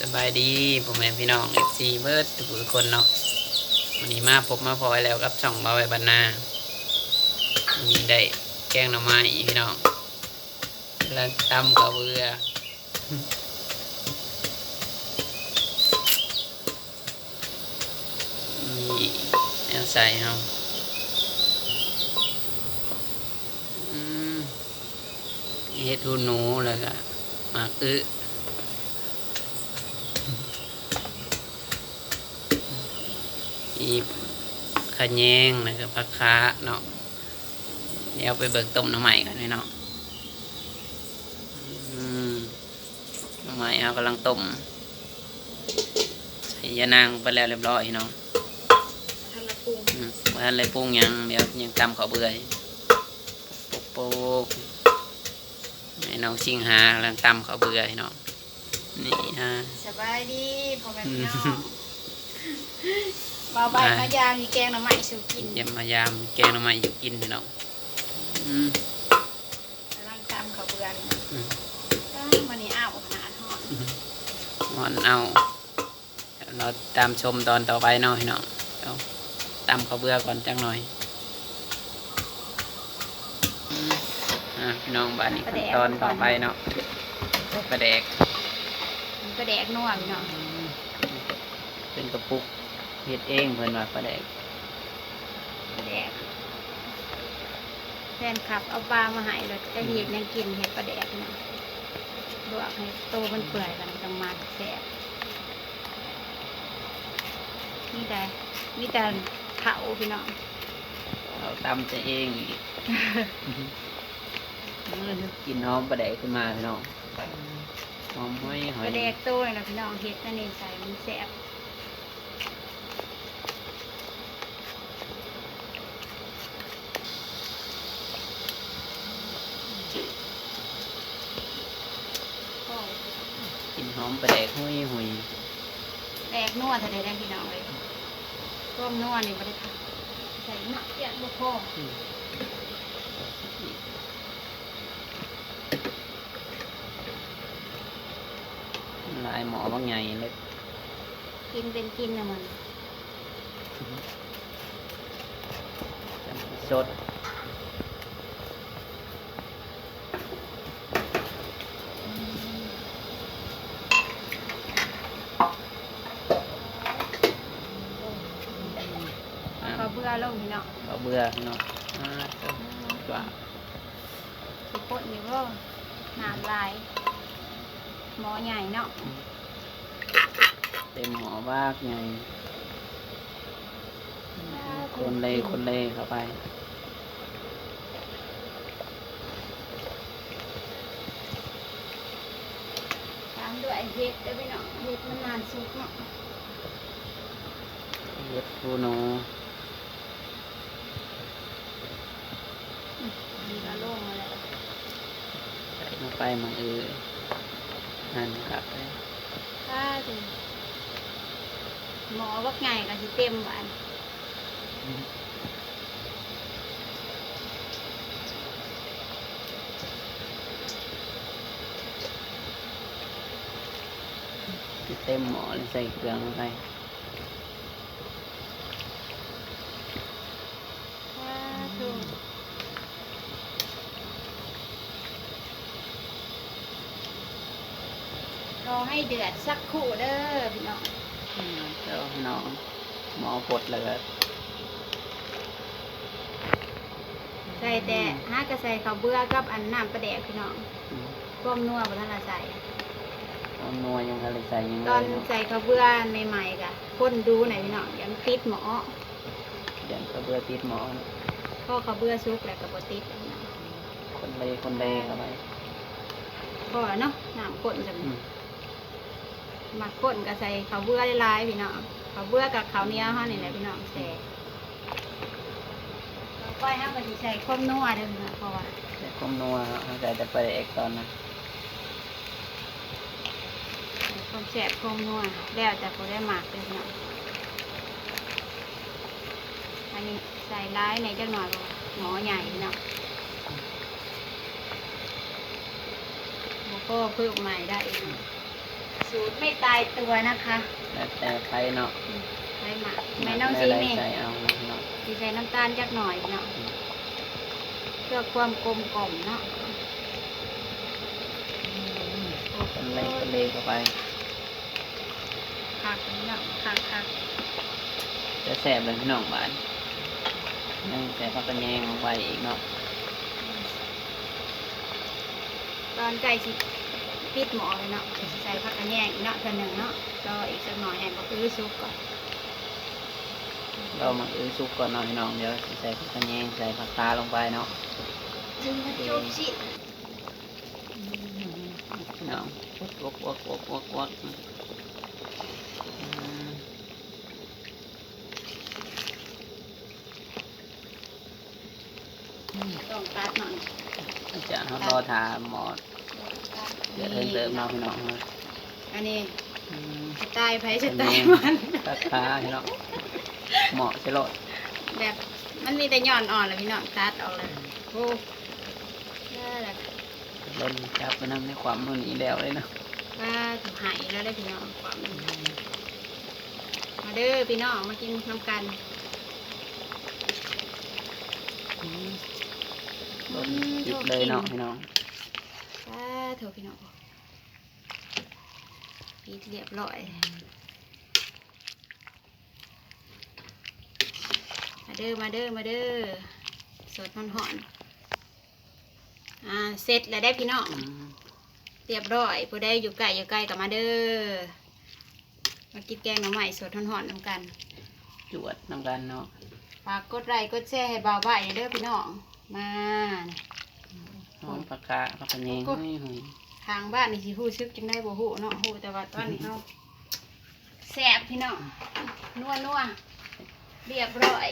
สบายดีผมแม่พี่น้องเอฟซีเบิร์ดทุกคนเนาะวันนี้มาพบมาพลอยแล้วกับช่องบาไวบรรณาวันนี้ได้แกงหน่อไม้พี่น้องแล้วตำกับเบือมีแนวใส่เฮาเฮ็ดหูหนูแล้วก็หมากอึ อีขะแยงแล้วก็ผักค้าเนาะเดี๋ยวเอาไปเบิกต้มหน้ำใหม่กันพี่เนาะอืมหน้ำใหม่เอากำลังต้มใส่ยานางไปแล้วเรียบร้อยเนาะทางละปรุงอืมว่าอะไรปรุงหยังเดี๋ยวยังตำข้าวเบื่อยปุกปุกให้น้องชิงหากำลังตำข้าวเบื่อยเนาะนี่ฮะสบายดีพ่อแม่พี่น้อืองมเบาใบมายางมีแกงหน่อไม้สูกินเยี่ยมมายามแกงหน้ำใหม่อยู่กินพี่น้องอืมกำลังตำข้าวเบือนอืมมันนี่อ้าวหาทอดงอนเอาเดี๋ยวเราตามชมตอนต่อไปเนาะพี่น้องเดี๋ยวตำข้าวเบื่อก่อนจังหน่อยอืมอะพี่น้องบ้านนี้ขั้นตอนต่อไปเนาะกระแดกมันก็แดกนัวพี่น้องเป็นกระปุก เฮ็ดเองเพิ่นว่ากระแดกแดกแฟนคลับเอาปลามาให้เราจะเห็ดยังกินเห็ดปลาแดกพี่น้องลวกให้โตมันเปื่อยกันจังมาแซ่บมีแต่มีแต่เผาพี่น้องเราตำจะเองอีกกินหอมกระแดกขึ้นมาพี่น้องหอมห้อยหปอยลาแดกโตเลยนะพี่น้องเห็ดนั่นเองใส่มันแซ่บ กินหอมกระแดกห้อยหอยแดกนัวทะเลได้พี่น้องเลยร่วมนัวนี่ไม่ได้ทำใส่หมักเปียกบุกโคลายหมอบางใหญ่เลยกินเป็นกินนะมันสด อ่า ก็เบื่อลงพี่น้อง ก็ เบื่อเนาะอ่าก็ว่าสิปดนี่ก็น้ำลาย หมอใหญ่เนาะเต็มหอวากไงคนเลยคนเลยเข้าไปตามด้วยเห็ดเด้อพี่น้องเห็ดมันนานสุกเนาะเฮ็ดทูโน ดีละลงมาแล้ว ใส่ลงไป มังเออหั่นครับเลยถ้าถึงหมอว่าไงก็สิเต็มหวานเต็มหม้อเลยใส่เครื่องลงไป ถ้าถึง รอให้เดือดสักครู่เด้อพี่น้องเจ้าน้องหมอปดเลยก็ใส่แต่ห้ากระใส่ข้าวเบื่อกับอันน้ำปลาแดกพี่น้องอืมก้มนัวบนท่านละใส่เอานัวยังกะเลยใส่ยังตอนเลยเนาะใส่ข้าวเบื่อใหม่ๆกะคนดูหน่อยพี่น้องอยังติดหมอเดี๋ยวก็เบื่อติดหมอนะก็ข้าวเบื่อซุกแล้วก็บ่ติดพี่น้องคนเลยคนเลยเข้าไปพอแล้วเนาะน้ำข้นจัง อืมมาข้นก็ใส่ข้าวเบื่อหลายๆพี่น้องข้าวเบื่อกับข้าวเหนียวเฮานี่แหละพี่น้องแซ่ต่อไปเฮาก็สิใส่ข้าวนัวเด้อพี่น้องเพราะว่าใส่ข้มนัวเอาใส่แต่ปลาแดกตอนนั้นความแซ่บความนัวแล้วแต่บ่ได้หมักเด้อพี่น้องอันนี้ใส่ร้ายในจักหน่อยบ่หมอใหญ่พี่น้องแล้วก็เพิ่มใหม่ได้อีก สูตรไม่ตายตัวนะคะแล้วแต่ใครเนาะใส่หมักแม่น้องซีได้นี่ใส่เอาเนาะดีใส่น้ำตาลจักหน่อยเนาะเพื่อความกลมกล่อมเนาะคนเล็กคนเล็กเข้าไปคักเนาะคักคักจะแสบเลยพี่น้องบ้านยังใส่ผักกระแยงลงไปอีกเนาะตอนใกล้สิ ปิดหมอเลยเนาะสิใส่ผักกระแยงอีกเนาะเท่านึงเนาะรออีกสักหน่อยแอนก็คือซุปก่อนเรามาอื้อซุปก่อนเนาะพี่น้องเดี๋ยวสิใส่ผักกระแยงใส่ผักตาลงไปเนาะจึงมาจบสิพี่น้องวกวกวกวกวกวกอืมต้องตัดหน่อยจะเอารอทาหมอ เดี๋ยวเพิ่มเติมเนาะพี่น้องเนาะอันนี้อืมสไตล์ไผสไตล์มัน ราคาพี่น้องเหมาะใช่โลดแบบมันมีแต่หย่อนอ่อนเลยพี่น้องตัดออกเลยโอ้ได้แล้วเล่นจับไปนำในความมือนี้แล้วเลยเนาะว่าถูกหายแล้วได้อพี่น้องความนี้มาเด้อพี่น้องมากินน้ำกันโดนหยิบเลยเนาะพี่น้อง ว้าเถอะพี่น้องปิดเรียบร้อย มาเด้อ มาเด้อ มาเด้อ สดหอนๆอ่า เสร็จแล้วได้อพี่น้องอืมเรียบร้อยผู้ใดอยู่ใกล้อยู่ใกล้กับมาเด้อ มากินแกงหน่อไม้สดหอนๆนำกัน จวดนำกันเนาะ ฝากกดไลค์กดแชร์ให้บ่าวใบายเด้อพี่น้อง มาหอมผั กกาผักกระเยงหุยหุยทางบ้านนี่สิฮู้ซึกจังได้บ่ฮู้เนาะฮู้แต่ว่าตอนนี้เฮาแซ่บพี่น้องนัวนัวๆเรียบร้อย